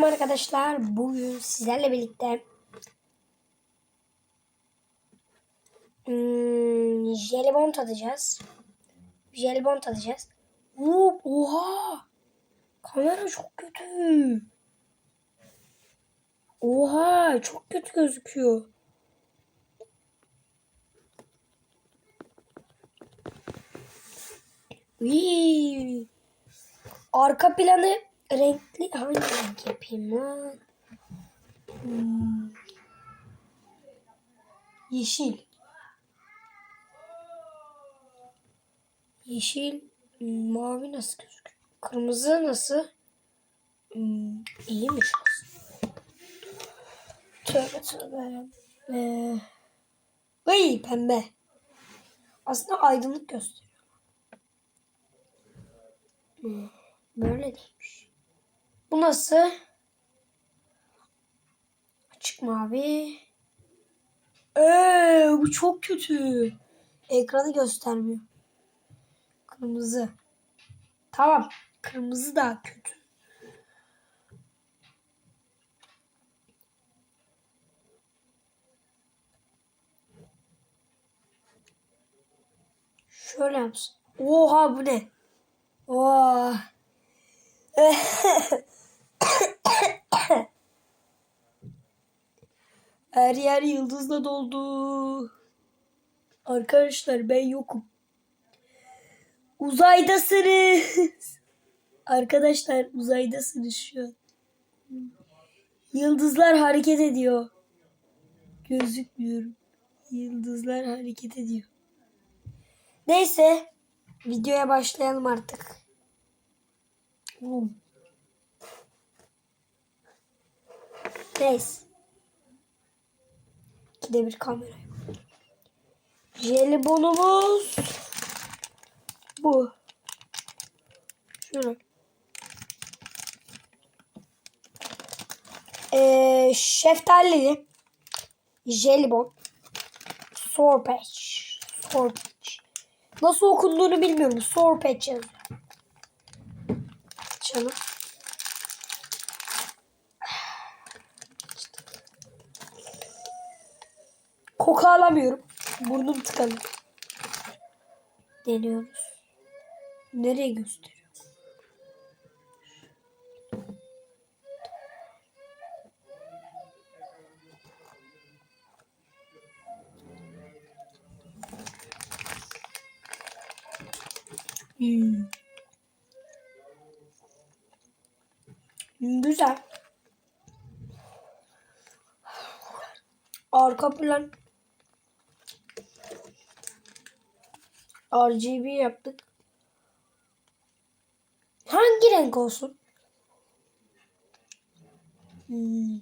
Selam arkadaşlar. Bugün sizlerle birlikte hmm, jelibon tadacağız. Jelibon tadacağız. Oha! Kamera çok kötü. Oha! Çok kötü gözüküyor. Vii. Arka planı renkli hangi renk yapayım lan? Hmm. Yeşil. Yeşil, mavi nasıl gözüküyor? Kırmızı nasıl? Hmm, iyiymiş aslında. Tövbe tövbe. Ee, ay pembe. Aslında aydınlık gösteriyor. Hmm, böyle değilmiş. Bu nasıl? Açık mavi. Eee bu çok kötü. Ekranı göstermiyor. Kırmızı. Tamam. Kırmızı daha kötü. Şöyle yapsın. Oha bu ne? Oha. Her yer yıldızla doldu. Arkadaşlar ben yokum. Uzaydasınız. Arkadaşlar uzaydasınız şu an. Yıldızlar hareket ediyor. Gözükmüyorum. Yıldızlar hareket ediyor. Neyse. Videoya başlayalım artık. Neyse. İkide bir kamera. Jelibonumuz bu. Şunu. Ee, şeftalili jelibon sorpeç sorpeç nasıl okunduğunu bilmiyorum sorpeç yazıyor canım koku alamıyorum burnum tıkalı deniyoruz nereye gösteriyor Hmm. Hmm, Güzel. Arka plan RGB yaptık. Hangi renk olsun? Hmm.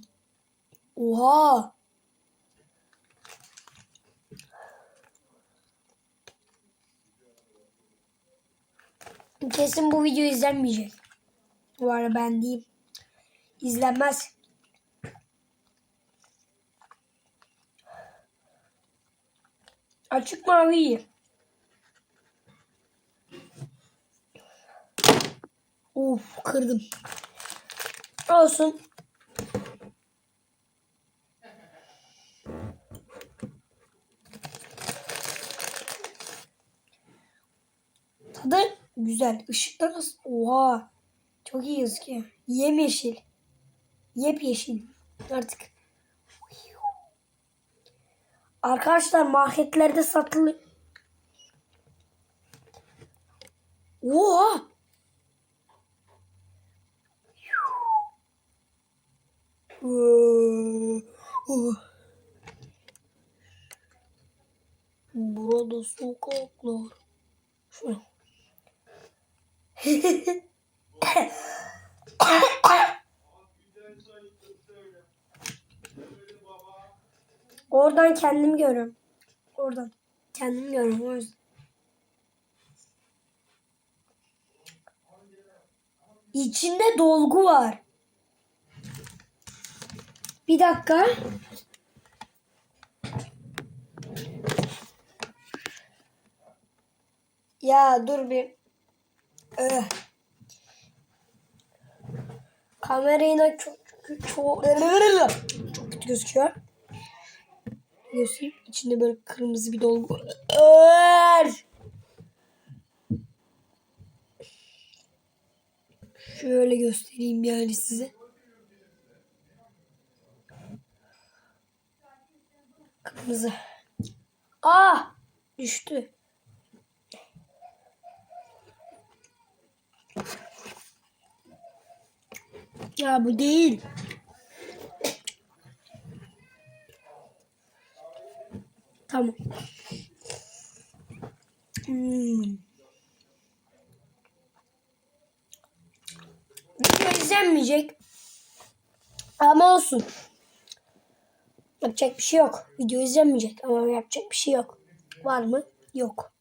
Oha. Kesin bu video izlenmeyecek. Bu arada ben diyeyim. İzlenmez. Açık mavi iyi. Of kırdım. Olsun. Tadı güzel. Nasıl? Oha. Çok iyi gözüküyor. Yemyeşil. Yepyeşil. Artık. Arkadaşlar marketlerde satılıyor. Oha. Burada sokaklar. Oradan kendimi görüyorum. Oradan. Kendimi görüyorum o yüzden. İçinde dolgu var. Bir dakika. Ya dur bir. Öh. Kamerayı da çok çok, çok kötü gözüküyor. Göstereyim. İçinde böyle kırmızı bir dolgu. var. Şöyle göstereyim yani size. Kırmızı. Aa! Düştü. Ya bu değil. Tamam. Hmm. İzlenmeyecek. Ama olsun. Yapacak bir şey yok. Video izlenmeyecek ama yapacak bir şey yok. Var mı? Yok.